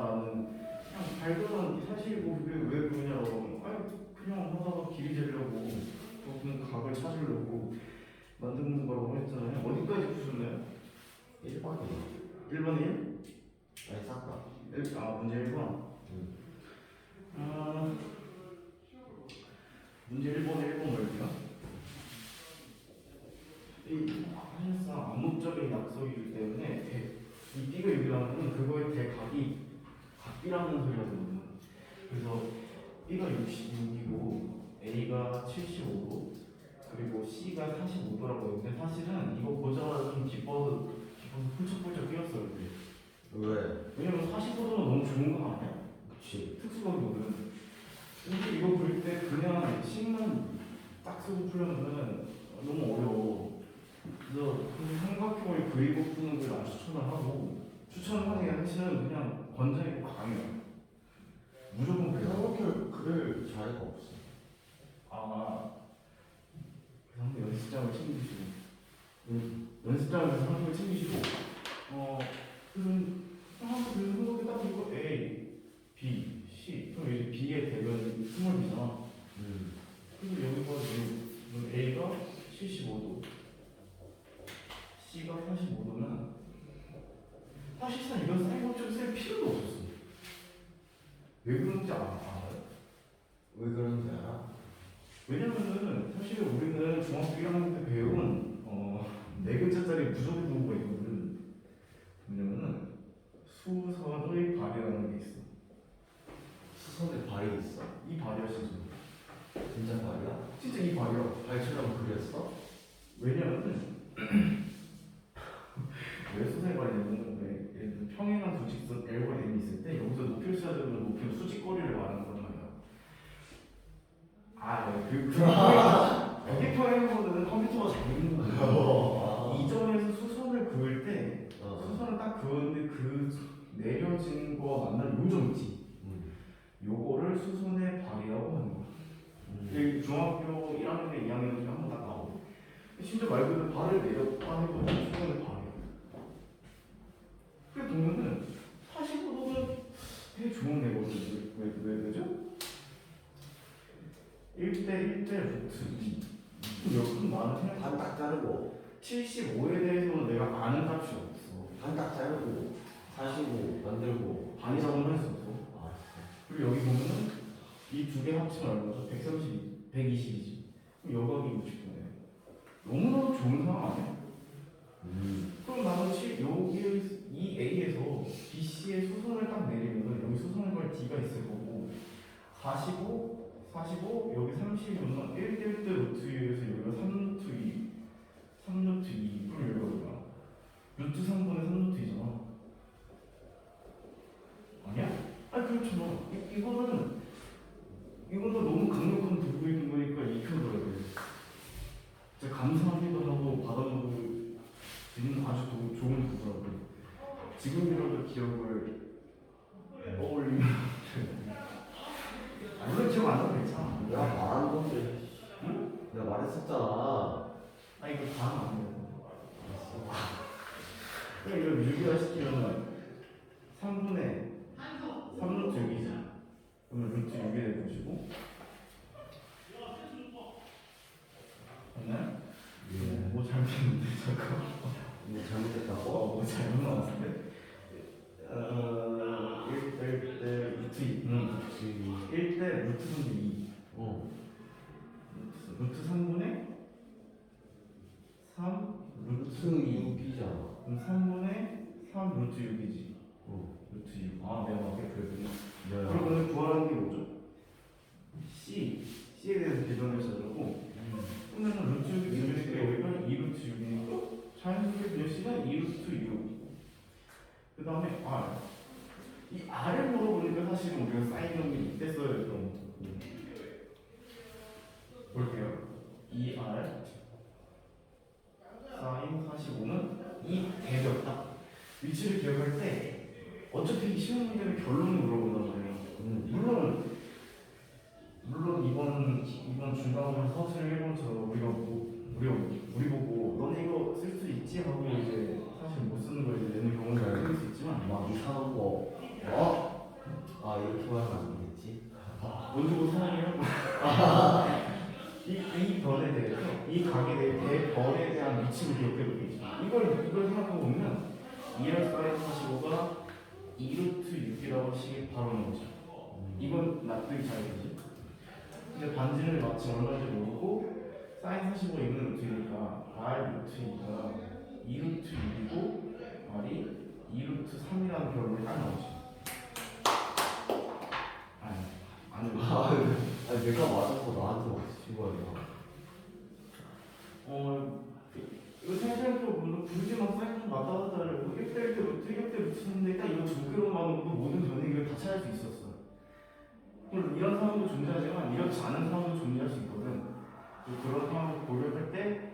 같다라는 그냥 발견한 사실이고 그게 왜 그러냐고 하면 아니 그냥 하다가 길이 재려고 좁은 각을 찾으려고 만드는 거라고 했잖아요. 어디까지 푸셨나요? 1번이요 1번 1? 아니 싹다 아 문제 1번 응. 아, 문제 1번 1번 뭘까요? 이 사실상 암묵적인 약속이기 때문에 대, 이 B가 6이라는 그거의 대각이 각비라는 소리가 들거든요 그래서 B가 66이고 A가 75도 그리고 C가 45도라고 했는데 사실은 이거 보자마자 좀 기뻐서 기뻐서 훌쩍훌쩍 뛰었어요 그때. 왜? 왜냐면 45도는 너무 좋은 거 아니야? 그치 특수각이거든. 근데 이거 그릴 때 그냥 식만 딱 쓰고 풀려면은 너무 어려워. 그래서 삼각형을 그리고 푸는 걸난 추천을 하고 추천하는 게 사실은 그냥 권장이고 강해요. 무조건 그래요. 삼각형 자리가 없어 아, 그래서 한번 연습장을 챙기시고, 음, 연습장을 한번 챙기시고, 어, 그럼 한번 그 생각에 딱 이거 A, B, C, 그럼 이제 B의 대변이 스몰 B잖아. 음. 그리고 여기가 지금 A가 75도, C가 45도면 사실상 이건 법칙을 쓸 필요도 없었어. 왜 그런지 아- 알아요? 왜 그런지 알아? 왜냐면은 사실 우리는 중학교 1학년 때 배운 어, 네 글자짜리 부족의 도구가 있거든. 뭐냐면은 수선의 발이라는 게 있어. 수선에 발이 있어 이 발이야 진짜. 진짜 발이야? 진짜 이 발이야. 발처럼 그렸어? 왜냐면은 왜 수선의 발이냐면 왜 예를 들어 평행한 두 직선 L과 M이 있을 때 여기서 높이를 되면 높이는 수직거리를 말하는 말이야. 아, 네. 그, 그, 그게 평행보다는 컴퓨터가 잘 그리는 거야. 이 점에서 수선을 그을 때 어. 수선을 딱 그었는데 그 내려진 거 만난 요점 있지. 음. 요거를 수선의 발이라고 하는 거야. 음. 여기 중학교 1학년에 2학년 중에 한번 딱 나오고. 진짜 말 그대로 발을 내렸다 해도 수선의 발이야. 그래 보면은 45도는 되게 좋은 애거든. 왜, 왜, 왜죠? 1대 1대 루트 2. 여기 나는 생각 반딱 자르고 75에 대해서는 내가 아는 값이 없어. 반딱 자르고 45 만들고 반이라고는 할수 없어. 아 그리고 여기 보면은 이 두 개 합치면 얼마죠? 130, 120이지. 그럼 여각이 60도네. 너무나도 좋은 상황 아니야? 음. 그럼 나는 치, 여기 이 A에서 B, C의 수선을 딱 내리면은 여기 수선을 걸 D가 있을 거고 45, 45, 여기 30이면 1 대 1 대 루트 2에서 여기가 3 루트 2, 3 루트 2, 그럼 여기가? 루트 3분의 3 루트 2잖아. 아니야? 아니 그렇잖아. 이, 이거는 이거는 너무 강력한 도구인 거니까 익혀둬야 돼. 진짜 감사하기도 하고 받아보고 있는 아주 도, 좋은 도구라고. 지금이라도 기억을 떠올리면 아, 물론 기억 안 나도 괜찮아. 내가 말한 건데 내가 말했었잖아 아 이거 다음 안 돼. 그럼 이걸 유기화 시키면은 3분의 3루트 6이지. 그러면 루트 6이 될 것이고. 맞나요? 예. 뭐 잘못했는데 잠깐. 뭐 잘못했다고? 어, 뭐 잘못 나왔는데. 어, 1대 1대 루트 2. 응. 1대 루트 3분의 2. 어 루트, 루트 3분의 3 루트 루트 6이잖아 그럼 3분의 3 루트 6이지. 어 루트 6. 아, 내가 맞게 그랬더니. 뭐야 그러면 구하라는 게 뭐죠? C. C에 대해서 계산을 찾으 루트 6. 그 다음에 R. 이 R을 물어보니까 사실은 우리가 사인형이 이때 써야 했던 볼게요. 이 R 사인 45는 이 대벽 딱 위치를 기억할 때 어차피 시험 문제는 결론을 물어보단 말이에요. 물론 물론 이번 이번 중간고사 사실 일본처럼 우리가 뭐, 우리가 우리 보고 아 이렇게 말하면 안 되겠지? 원주고 사랑해요? 이, 이 변에 대해서 이 각에 대해 변에 대한 위치를 기억해 보겠지. 이걸 이걸 생각해 보면 2열 사인 45가 2루트 6이라고 식이 바로 나오죠. 이건 납득이 잘 되지. 근데 반지를 마치 얼마인지 모르고 사인 45가 있는 루트니까 R 루트 2가 2루트 6이고 R이 2루트 3이라는 결론이 딱 나오지. 아니, 안 돼. 아 아니, 내가 맞아서 나한테 맞추신 거야 어, 이거 생각해도 물론 굳이 막 사이즈 맞다 갔다 하려고 1대 1대 루트 1대 루트인데 딱 이거 두 개로만으로도 모든 변이를 다 찾을 수 있었어. 물론 이런 상황도 존재하지만 이렇지 않은 상황도 존재할 수 있거든. 그 그런 상황을 고려할 때,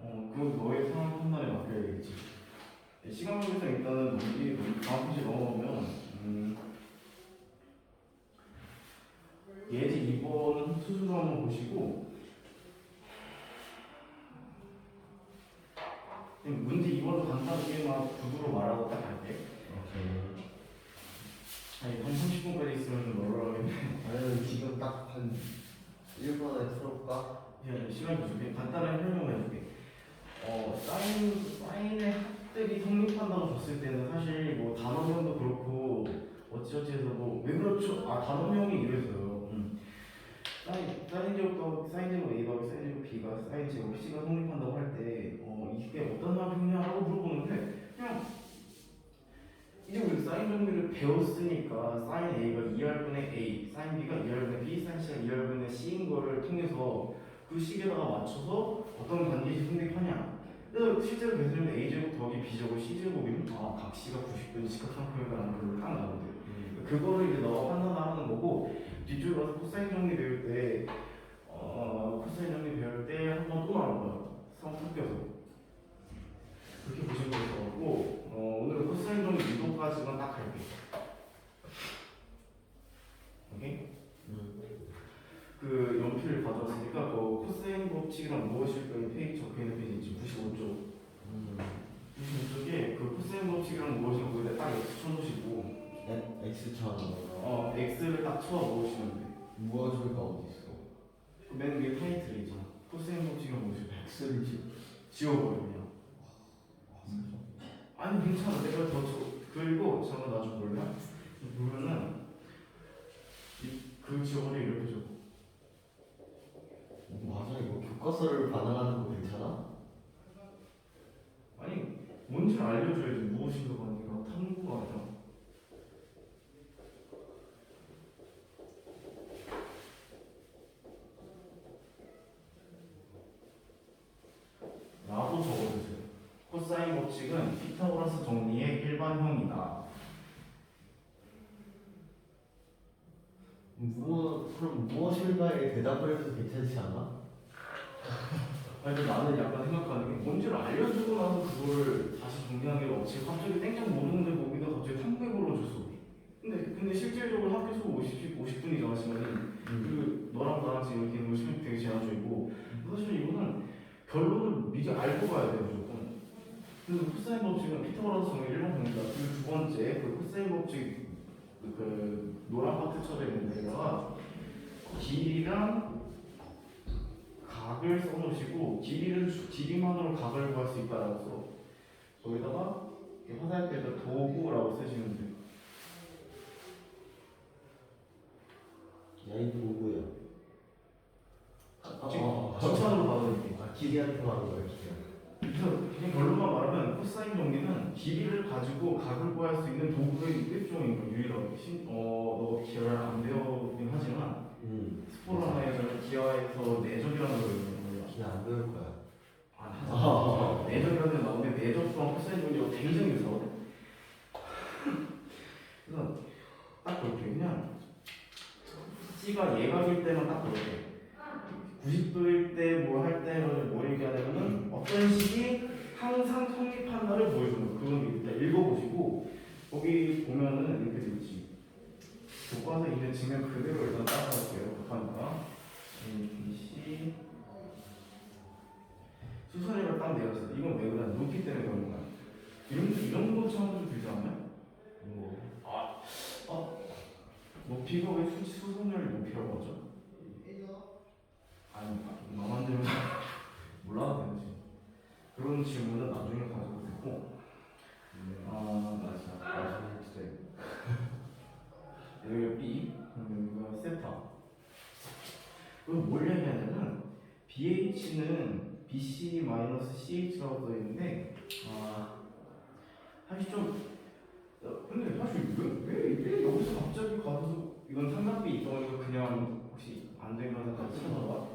어, 그건 너의 상황 판단에 맡겨야겠지. 시간 관계상 일단은 우리 다음 페이지 넘어가면, 음, 예지 2번 수수도 한번 보시고, 문제 2번도 간단하게 막 구두로 말하고 딱 갈게. 오케이 아니, 한 30분까지 있으면 널널하겠네. 아니면 지금 딱 한 1분에 풀어볼까? 그냥 시간 부족해. 간단하게 설명을 해줄게. 어, 사인, 사인의 합들이 성립한다고 줬을 때는 사실 뭐 단어명도 그렇고 어찌어찌 해서 뭐 왜 그렇죠? 아, 단어명이 이래서요. 음. 사인, 사인 제곱, 사인 제곱 A 더하기 사인 제곱 B가 사인 제곱 C가 성립한다고 할 때, 어, 이게 어떤 상황이냐라고 물어보는데, 그냥 이제 우리 사인 정리를 배웠으니까 사인 A가 2할분의 A, 사인 B가 2할분의 B, 사인 C가 2할분의 C인 거를 통해서 그 식에다가 맞춰서 어떤 관계식 성립하냐. 그래서 실제로 계산하면 A제곱 더하기 B제곱 C제곱이면 아, 각 C가 90도 직각삼각형이라는 걸로 딱 나오는데 그거를 이제 너가 판단하는 거고 뒤쪽에 가서 코사인 정리 배울 때 어, 코사인 정리 배울 때 한 번 또 나올 거야. 성 섞여서. 그렇게 보시면 될 것 같고 어, 오늘은 코사인 정리 유도까지만 딱 할게. 오케이? 그 연필을 가져왔으니까 그 코사인 법칙이란 무엇일까의 페이지 적혀있는 페이지 있지 95쪽 음 95쪽에 그 코사인 법칙이란 무엇인가 거기다 딱 X 쳐놓으시고 X천 어 X를 딱쳐 넣으시면 돼. 무어줄가 어디 있어? 그맨 위에 타이틀이 있잖아. 코사인 법칙은 무엇일까? X를 지 지워버려 그냥. 아니 괜찮아. 내가 더 줘. 그리고 저는 나좀 볼래? 보면은 이- 그 지워버려 이렇게 줘. 맞아 이거 교과서를 반항하는 거 괜찮아? 아니 뭔지를 알려줘야지 탐구가 아니라. 나도 적어주세요. 코사인 법칙은 피타고라스 정리의 일반형이다. 무엇 그럼 무엇일까에 대답을 해도 괜찮지 않아? 아니 근데 나는 약간 생각하는 게 뭔지를 알려주고 나서 그거를 다시 정리하는 게 없지 갑자기 땡땡 모르는데 거기다 갑자기 탐구해 불러줬어 근데 근데 실질적으로 학교 수업 50, 50분이잖아 시간이 그 너랑 나랑 지금 이렇게 뭐 시간 되게 제한 중이고 사실 이거는 결론을 미리 알고 그래서 코사인 법칙은 피타고라스 정리 1번입니다 그리고 두 번째 그 코사인 법칙 그, 그 노란 파트 쳐져 있는 데다가 길이랑 각을 써놓으시고 길이를 수- 길이만으로 각을 구할 수 있다라고 써. 거기다가 이렇게 화살표에다 도구라고 쓰시면 돼요. 야이 누구야? 아, 지금 아, 칭찬으로 받아들게. 아 기리한테 말한 거야 기리한테 그래서 그냥 결론만 말하면 코사인 정리는 길이를 가지고 각을 구할 수 있는 도구의 거예요. 유일하게. 신- 어, 너 기여를 안 배우긴 하지만 응 스포라나에서는 기하에서 내적이라는 걸 배우는 거예요. 기리 안 배울 거야 안 하잖아. 내적이라는 나오는데 내적 또한 코사인 정리가 굉장히 유사하거든. 그래서 딱 그렇게 그냥 C가 예각일 때만 딱 그렇게 90도일 때뭐 할 때는 뭐 얘기하냐면은 어떤 식이 항상 성립한다를 보여주는 그건 일단 읽어보시고 거기 보면은 이렇게 돼 있지 교과서 있는 증명 그대로 일단 따라갈게요 급하니까 A, B, C 수선이가 딱 내렸어 이건 왜 그래? 높이 때문에 그런 거야 이런 이런 거 처음 좀 들지 않나요? 뭐 높이가 왜 수, 수선을 높이라고 하죠? 아니 나만 들으면 몰라도 되지 질문은 나중에 가져도 되고 아 맞아. 맞아. 진짜. 여기가 B 여기가 세타 그럼 뭘 얘기하냐면 BH는 BC-CH라고 써 있는데 아 사실 좀 어, 근데 사실 왜, 왜, 왜 여기서 갑자기 가서 이건 삼각비 있다고 그냥 혹시 안 되면 같이 찾아봐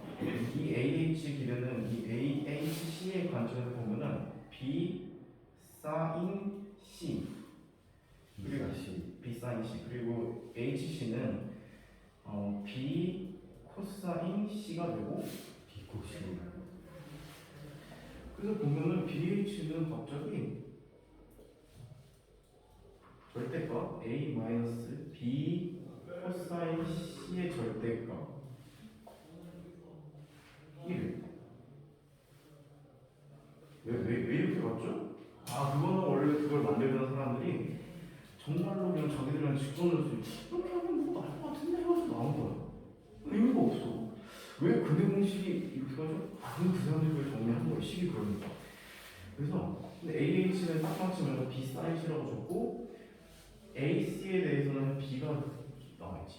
이 AH 기르는 이 AHC의 관점에서 보면은 B 사인 C 그리고 다시. B 사인 C 그리고 HC는 어, B 코사인 C가 되고 비코시. 그래서 보면은 BH는 갑자기 절대값 A 마이너스 B 코사인 C의 절대값 1 왜, 왜, 왜 이렇게 봤죠? 아 그거는 원래 그걸 만들던 사람들이 정말로 그냥 자기들이랑 쓰 이렇게 하면 뭐 나을 것 같은데 해가지고 나온 거야 의미가 없어. 왜 근해 공식이 이렇게 가죠? 아 그럼 그 사람들이 그걸 정리한 거야 식이 그러니까. 그래서 AH는 딱 맞추면 B 사이즈라고 줬고 AC에 대해서는 B가 나와있지.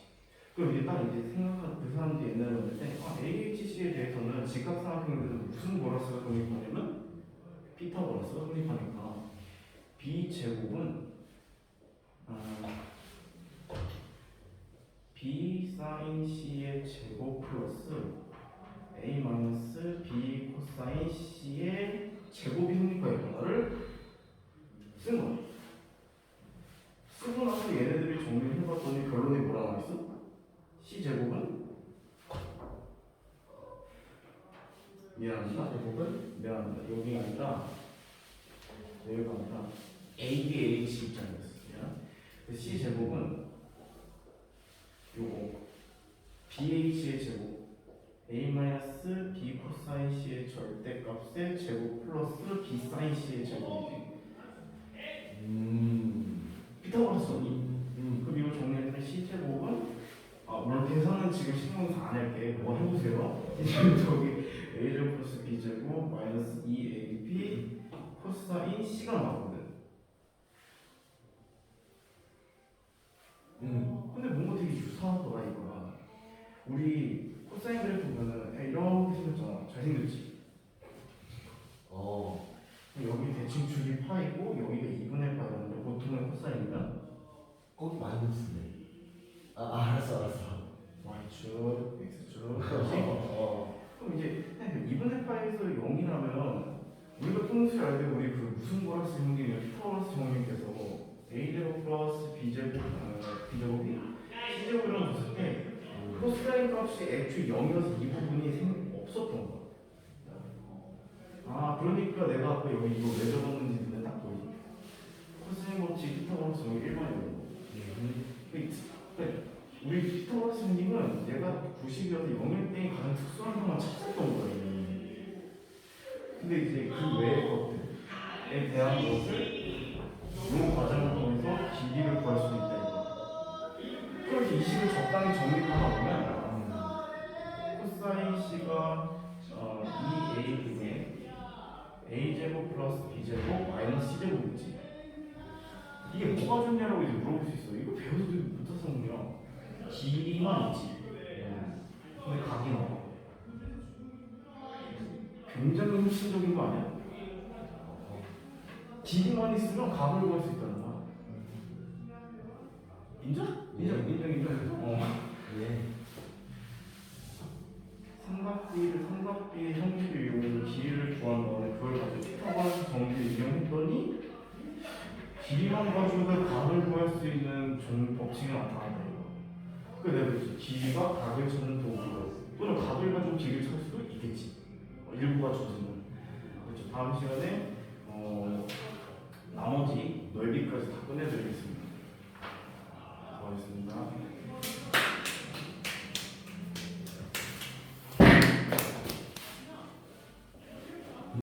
그럼 이제 딱 이제 생각한 그 사람들이 옛날에 봤는데 아 AHC에 대해서는 직각 삼각형에서 무슨 보너스가 성립하냐면 피타고라스가 성립하니까 B 제곱은 아, B 사인 C의 제곱 플러스 A 마이너스 B 코사인 C의 제곱이 성립할 변화를 쓴 거야. 쓰고 나서 얘네들이 정리를 해봤더니 결론이 뭐라 나와 있어? C 제곱은 미안합니다. 제곱은 미안합니다. 여기가 아니라 여기가 아니라 ABH 입장이었습니다. 그 C 제곱은 요거 BH의 제곱 A 마이너스 B 코사인 C의 절대값의 제곱 플러스 B 사인 C의 제곱이지. 음. 피타고라스 원리. 음. 그럼 이거 정리해주면 C 제곱은 아 물론 계산은 지금 신문에서 안 할게. 뭐 해보세요. 저기 A 제곱 플러스 B 제곱 마이너스 2AB 코사인 C가 나오거든. 음. 근데 뭔가 되게 유사하더라 이거가. 우리 코사인 그래프 보면은 야, 이렇게 생겼잖아. 잘생겼지. 어. 여기 대칭 축이 파이고 여기가 2분의 파이라는데 보통은 코사인이면 거기 마이너스네. 아, 아, 알았어, 알았어. y축, x축, 어. 그럼 이제 2분의 파이에서 0이라면 우리가 통수를 알때 우리 그 무슨 거라스 형님이 피타고라스 형님께서 a 제곱 플러스 b 제곱 어, b 제곱이 c 제곱이라고 줬을 때 코사인 값이 애초에 0이어서 이 부분이 생, 없었던 거야. 아 그러니까 내가 아까 여기 이거 왜 적었는지 눈에 딱 보이지. 코사인 법칙 피타고라스 형이 1번이거든. 그 우리 피타고라스 형님은 얘가 90이어서 0일 때 가장 특수한 상황을 찾았던 거예요. 근데 이제 그 외의 것들에 대한 것을 이 과정을 통해서 길이를 구할 수도 있다. 이거. 그럼 이제 이 식을 적당히 정립하다 보면 코사인 C가 어, 2A 분의 A 제곱 플러스 B 제곱 마이너스 C 제곱이지. 이게 뭐가 좋냐라고 이제 물어볼 수 있어. 이거 배워도 못해서 그냥 길이만 있지. 근데 각이 나와. 굉장히 혁신적인 거 아니야? 길이만 있으면 각을 구할 수 있다는 거야. 인정? 인정, 인정, 인정. 어. 예. 삼각비를 삼각비의 형식을 이용해서 길이를 구한 다음에 그걸 가지고 피타고라스 정리를 이용했더니 길이만 가지고 각을 구할 수 있는 정 법칙이 나타난다 이거. 그 내가. 길이가 각을 찾는 도구로 또는 각을 가지고 길이를 찾을 수도 있겠지. 어, 일부가 주어지는. 그렇죠. 다음 시간에 어, 나머지 넓이까지 다 끝내드리겠습니다. 수고하셨습니다.